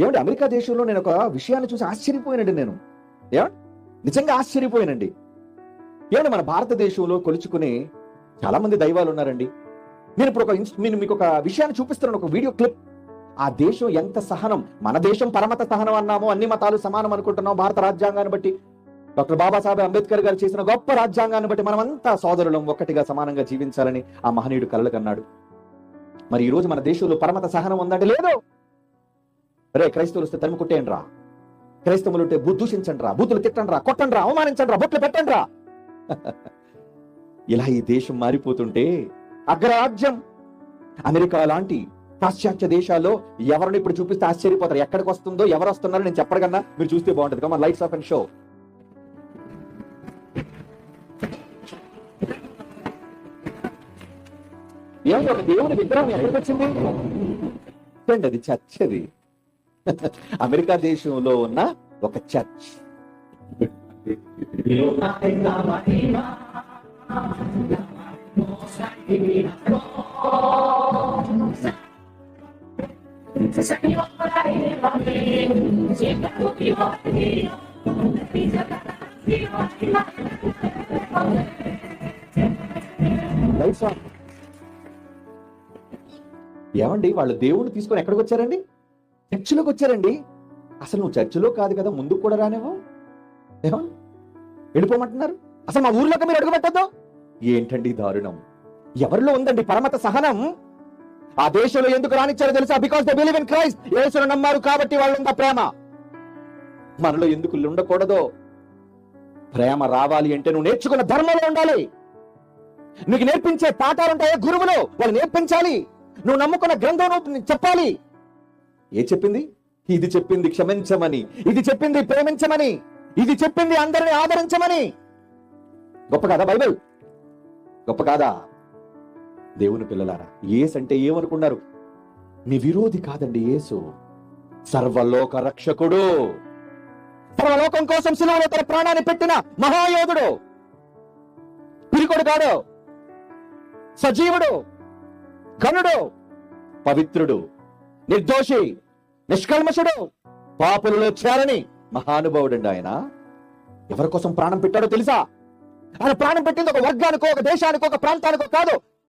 ఏమంటే అమెరికా దేశంలో నేను ఒక విషయాన్ని చూసి ఆశ్చర్యపోయానండి నేను. ఏమంటే నిజంగా ఆశ్చర్యపోయానండి. ఏమంటే మన భారతదేశంలో కొలుచుకునే చాలా మంది దైవాలు ఉన్నారండి. నేను ఇప్పుడు ఒక ఇన్స్- నేను మీకు ఒక విషయాన్ని చూపిస్తున్నాను ఒక వీడియో క్లిప్. ఆ దేశం ఎంత సహనం? మన దేశం పరమత సహనం అన్నాము అన్ని మతాలు సమానం అనుకుంటున్నాం భారత రాజ్యాంగాన్ని బట్టి. డాక్టర్ బాబాసాహెబ్ అంబేద్కర్ గారు చేసిన గొప్ప రాజ్యాంగాన్ని బట్టి మనమంతా సోదరులం ఒక్కటిగా సమానంగా జీవించాలని ఆ మహనీయుడు కలలు కన్నాడు. మరి ఈ రోజు మన దేశంలో పరమత సహనం ఉందంటే లేదు? రే క్రైస్తవులు వస్తే తరిమి కొట్టేయండి రా. క్రైస్తవులు ఉంటే దూషించండి రా బూతులు తిట్టండి రా కొట్టండి రా అవమానించండి రా బొట్లు పెట్టండి రా. ఇలా ఈ దేశం మారిపోతుంటే అగ్రరాజ్యం అమెరికా లాంటి పాశ్చాత్య దేశాల్లో ఎవరిని ఇప్పుడు చూపిస్తే ఆశ్చర్యపోతారు. ఎక్కడికి వస్తుందో ఎవరు వస్తున్నారో నేను చెప్పడగన్నా? మీరు చూస్తే బాగుంటుంది. కమా లైట్స్ ఆఫ్ అండ్ షో ఏమిటి ఒక దేవుని విగ్రహం ఎక్కడికి వచ్చింది? అది చర్చ్ అది అమెరికా దేశంలో ఉన్న ఒక చర్చ్. ఏమండి వాళ్ళు దేవుడిని తీసుకొని ఎక్కడికి వచ్చారండి? చర్చిలోకి వచ్చారండి. అసలు నువ్వు చర్చిలో కాదు కదా ముందుకు కూడా రానేవో ఏమో వెళ్ళిపోమంటున్నారు. అసలు మా ఊర్లోకి మీరు అడుగుపెట్టద్దు. ఏంటండి దారుణం? ఎవరిలో ఉందండి పరమత సహనం? ఆ దేశంలో ఎందుకు రానిచ్చారో తెలుసా? Because the believe in Christ యేసును నమ్మారు కాబట్టి వాళ్ళంతా ప్రేమ. మనలో ఎందుకు ఉండకూడదో ప్రేమ రావాలి అంటే నువ్వు నేర్చుకున్న ధర్మంలో ఉండాలి. నీకు నేర్పించే పాఠాలు ఉంటాయో గురువులు? వాళ్ళు నేర్పించాలి. నువ్వు నమ్ముకున్న గ్రంథం చెప్పాలి. ఏ చెప్పింది? ఇది చెప్పింది క్షమించమని. ఇది చెప్పింది ప్రేమించమని. ఇది చెప్పింది అందరిని ఆదరించమని. గొప్ప కాదా బైబిల్? గొప్ప కాదా? దేవుని పిల్లలారా ఏసు అంటే ఏమనుకున్నారు? నీ విరోధి కాదండి యేసు. సర్వలోక రక్షకుడు. సర్వలోకం కోసం సిలువలో తన ప్రాణాన్ని పెట్టిన మహాయోధుడు. పిరికొడు కాడు. సజీవుడు. కనుడు పవిత్రుడు. నిర్దోషి. నిష్కల్మషుడు పాపులలో చేరని మహానుభావుడండి ఆయన. ఎవరి కోసం ప్రాణం పెట్టాడో తెలుసా? ఆయన ప్రాణం పెట్టింది ఒక వర్గానికో ఒక దేశానికో ఒక ప్రాంతానికో కాదు.